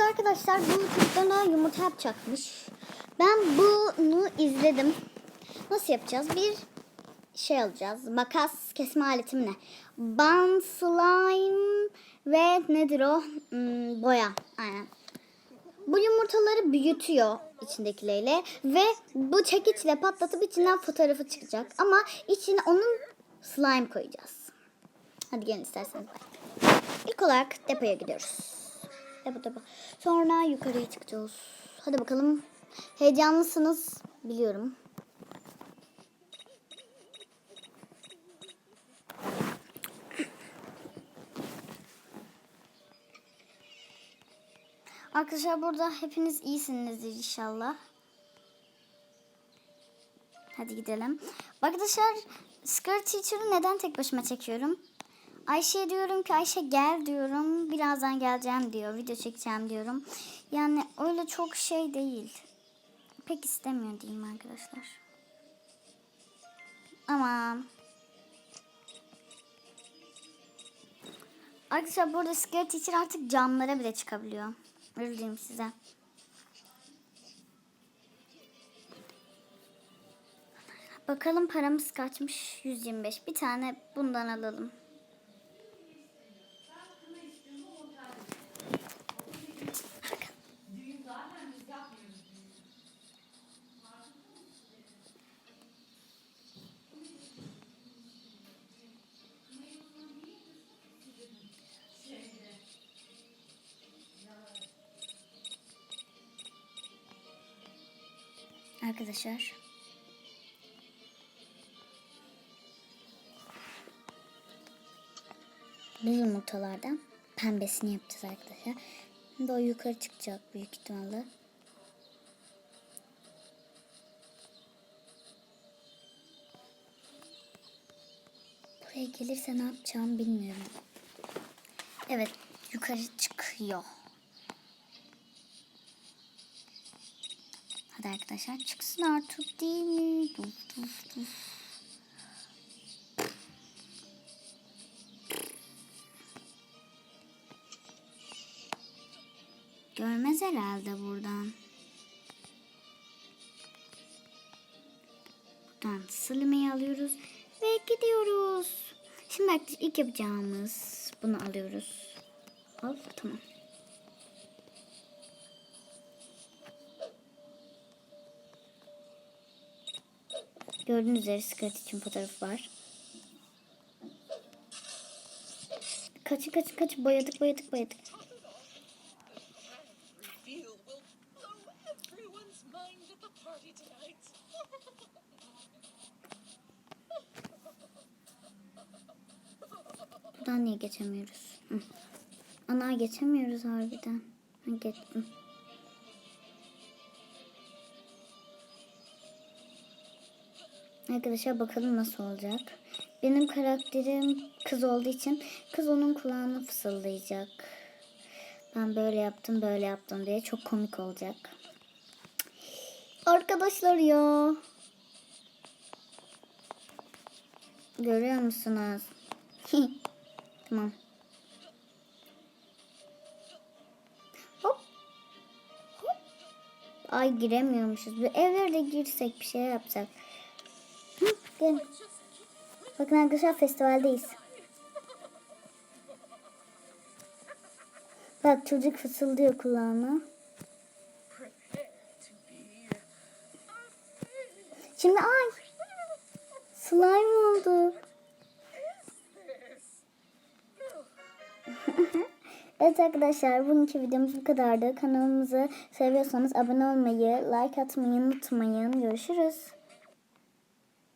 arada arkadaşlar bu çocuklarına yumurta yapacakmış. Ben bunu izledim. Nasıl yapacağız? Bir şey alacağız. Makas kesme aleti mi ne? Ban, slime ve nedir o? Hmm, boya. Aynen. Bu yumurtaları büyütüyor içindekileriyle ve bu çekiçle patlatıp içinden fotoğrafı çıkacak. Ama içine onun slime koyacağız. Hadi gelin isterseniz. İlk olarak depoya gidiyoruz. Depo depo. Sonra yukarıya çıkacağız. Hadi bakalım. Heyecanlısınız biliyorum. Arkadaşlar burada hepiniz iyisinizdir inşallah. Hadi gidelim. Arkadaşlar Skirt Teacher'ı neden tek başıma çekiyorum? Ayşe'ye diyorum ki Ayşe gel diyorum. Birazdan geleceğim diyor. Video çekeceğim diyorum. Yani öyle çok şey değil. Pek istemiyor diyeyim arkadaşlar. Ama Arkadaşlar burada Skirt Teacher artık camlara bile çıkabiliyor. Diyeyim size. Bakalım paramız kaçmış? 125. Bir tane bundan alalım. Arkadaşlar. Bu yumurtalardan pembesini yapacağız arkadaşlar. Şimdi o yukarı çıkacak büyük ihtimalle. Buraya gelirse ne yapacağımı bilmiyorum. Evet yukarı çıkıyor. Hadi arkadaşlar çıksın artık değil mi? Duf duf duf. Görmez herhalde buradan. Buradan slime'yi alıyoruz ve gidiyoruz. Şimdi ilk yapacağımız bunu alıyoruz. Al tamam. Gördüğünüz üzere skirt için fotoğrafı var. Kaçın kaçın kaçın boyadık boyadık boyadık. Buradan niye geçemiyoruz? Ana geçemiyoruz harbiden. Ha, geçtim. Arkadaşlar bakalım nasıl olacak. Benim karakterim kız olduğu için kız onun kulağına fısıldayacak. Ben böyle yaptım böyle yaptım diye çok komik olacak. Arkadaşlar ya. Görüyor musunuz? tamam. Hop. Hop. Ay giremiyormuşuz. Bir evlerde girsek bir şey yapsak. Gelin. Bakın arkadaşlar festivaldeyiz. Bak çocuk fısıldıyor kulağına. Şimdi ay slime oldu. Evet arkadaşlar bugünkü videomuz bu kadardı. Kanalımızı seviyorsanız abone olmayı, like atmayı unutmayın. Görüşürüz.